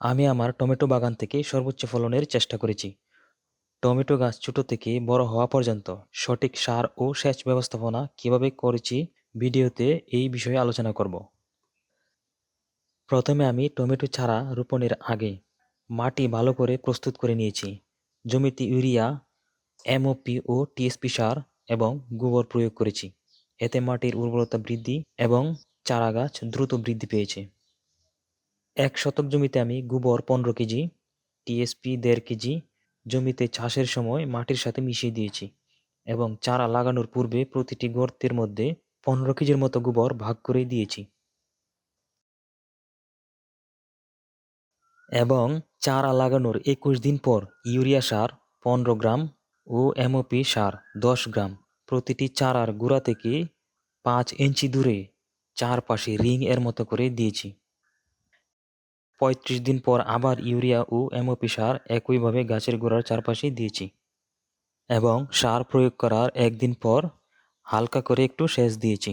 আমি আমার টমেটো বাগান থেকে সর্বোচ্চ ফলনের চেষ্টা করেছি। টমেটো গাছ ছোট থেকে বড় হওয়া পর্যন্ত সঠিক সার ও সেচ ব্যবস্থাপনা কীভাবে করেছি ভিডিওতে এই বিষয়ে আলোচনা করব। প্রথমে আমি টমেটো চারা রোপণের আগে মাটি ভালো করে প্রস্তুত করে নিয়েছি। জমিতে ইউরিয়া, এমওপি ও টিএসপি সার এবং গোবর প্রয়োগ করেছি। এতে মাটির উর্বরতা বৃদ্ধি এবং চারা গাছ দ্রুত বৃদ্ধি পেয়েছে। এক শতক জমিতে আমি গোবর পনেরো কেজি, টিএসপি দেড় কেজি জমিতে চাষের সময় মাটির সাথে মিশিয়ে দিয়েছি এবং চারা লাগানোর পূর্বে প্রতিটি গর্তের মধ্যে পনেরো কেজির মতো গোবর ভাগ করে দিয়েছি। এবং চারা লাগানোর একুশ দিন পর ইউরিয়া সার পনেরো গ্রাম ও এমওপি সার দশ গ্রাম প্রতিটি চারার গোড়া থেকে পাঁচ ইঞ্চি দূরে চারপাশে রিং এর মতো করে দিয়েছি। পঁয়ত্রিশ দিন পর আবার ইউরিয়া ও এমওপি সার একইভাবে গাছের গোড়ার চারপাশে দিয়েছি এবং সার প্রয়োগ করার একদিন পর হালকা করে একটু সেচ দিয়েছি।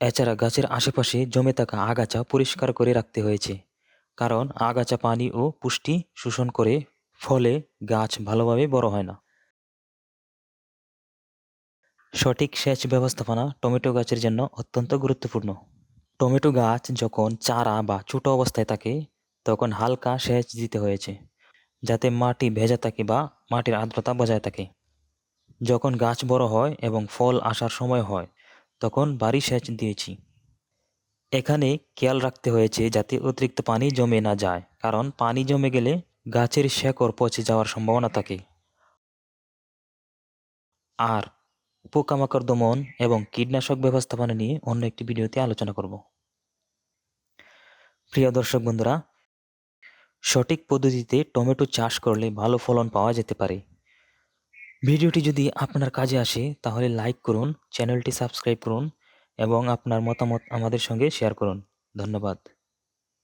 এছাড়া গাছের আশেপাশে জমে থাকা আগাছা পরিষ্কার করে রাখতে হয়েছে, কারণ আগাছা পানি ও পুষ্টি শোষণ করে ফলে গাছ ভালোভাবে বড় হয় না। সঠিক সেচ ব্যবস্থাপনা টমেটো গাছের জন্য অত্যন্ত গুরুত্বপূর্ণ। টমেটো গাছ যখন চারা বা ছোট অবস্থায় থাকে, তখন হালকা সেচ দিতে হয়েছে, যাতে মাটি ভেজা থাকে বা মাটির আর্দ্রতা বজায় থাকে। যখন গাছ বড় হয় এবং ফল আসার সময় হয়, তখন বাড়ি সেচ দিয়েছি। এখানে খেয়াল রাখতে হয়েছে যাতে অতিরিক্ত পানি জমে না যায়, কারণ পানি জমে গেলে গাছের শেকড় পচে যাওয়ার সম্ভাবনা থাকে। আর পোকামাকড় দমন এবং কীটনাশক ব্যবস্থাপনা নিয়ে অন্য একটি ভিডিওতে আলোচনা করব। প্রিয় দর্শক বন্ধুরা, সঠিক পদ্ধতিতে টমেটো চাষ করলে ভালো ফলন পাওয়া যেতে পারে। ভিডিওটি যদি আপনার কাজে আসে, তাহলে লাইক করুন, চ্যানেলটি সাবস্ক্রাইব করুন এবং আপনার মতামত আমাদের সঙ্গে শেয়ার করুন। ধন্যবাদ।